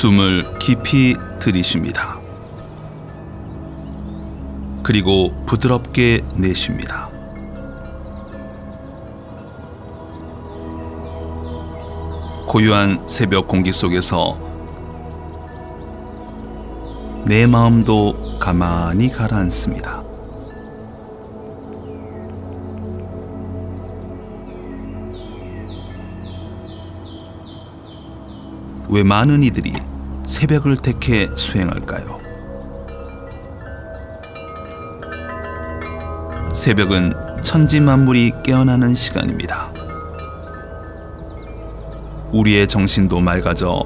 숨을 깊이 들이쉽니다. 그리고 부드럽게 내쉽니다. 고요한 새벽 공기 속에서 내 마음도 가만히 가라앉습니다. 왜 많은 이들이 새벽을 택해 수행할까요? 새벽은 천지 만물이 깨어나는 시간입니다. 우리의 정신도 맑아져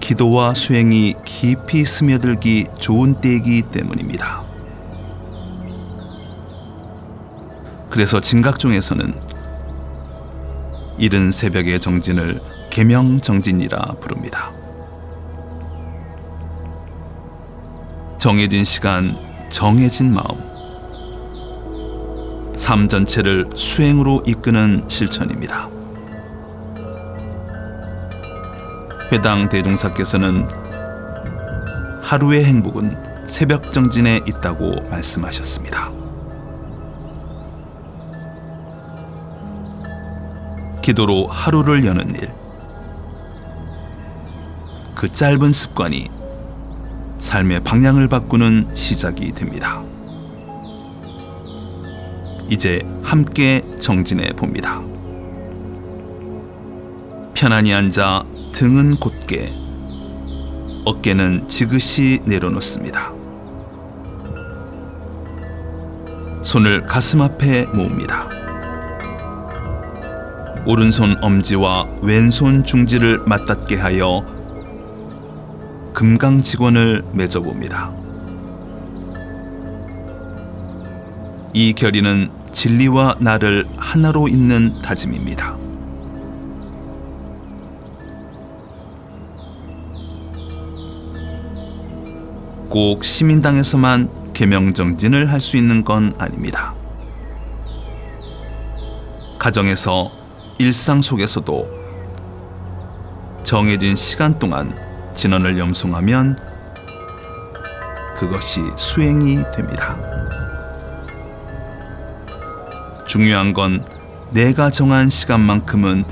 기도와 수행이 깊이 스며들기 좋은 때이기 때문입니다. 그래서 진각종에서는 이른 새벽의 정진을 계명정진이라 부릅니다. 정해진 시간, 정해진 마음. 삶 전체를 수행으로 이끄는 실천입니다. 회당 대종사께서는 하루의 행복은 새벽 정진에 있다고 말씀하셨습니다. 기도로 하루를 여는 일. 그 짧은 습관이 삶의 방향을 바꾸는 시작이 됩니다. 이제 함께 정진해 봅니다. 편안히 앉아 등은 곧게 어깨는 지그시 내려놓습니다. 손을 가슴 앞에 모읍니다. 오른손 엄지와 왼손 중지를 맞닿게 하여 금강 직원을 맺어봅니다. 이 결의는 진리와 나를 하나로 잇는 다짐입니다. 꼭 시민당에서만 개명정진을 할 수 있는 건 아닙니다. 가정에서 일상 속에서도 정해진 시간 동안 진언을 염송하면 그것이 수행이 됩니다. 중요한 건 내가 정한 시간만큼은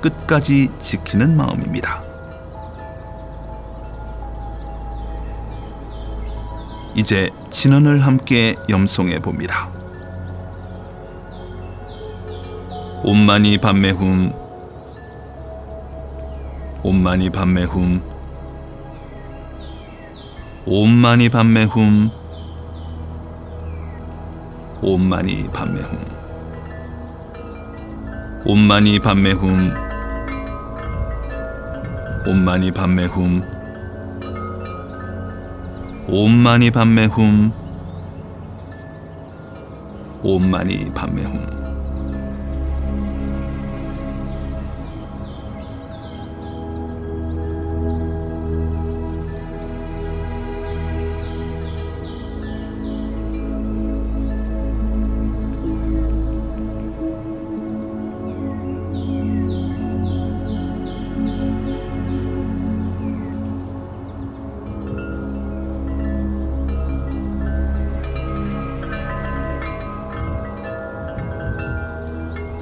끝까지 지키는 마음입니다. 이제 진언을 함께 염송해 봅니다. 온만이 밤매훔 옴마니 밤매훔. 옴마니 밤매훔. 옴마니 밤매훔. 옴마니 밤매훔. 옴마니 밤매훔. 옴마니 밤매훔. 옴마니 밤매훔.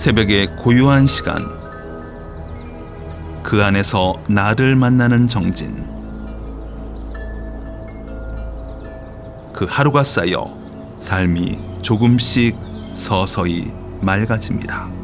새벽의 고요한 시간 그 안에서 나를 만나는 정진 그 하루가 쌓여 삶이 조금씩 서서히 맑아집니다.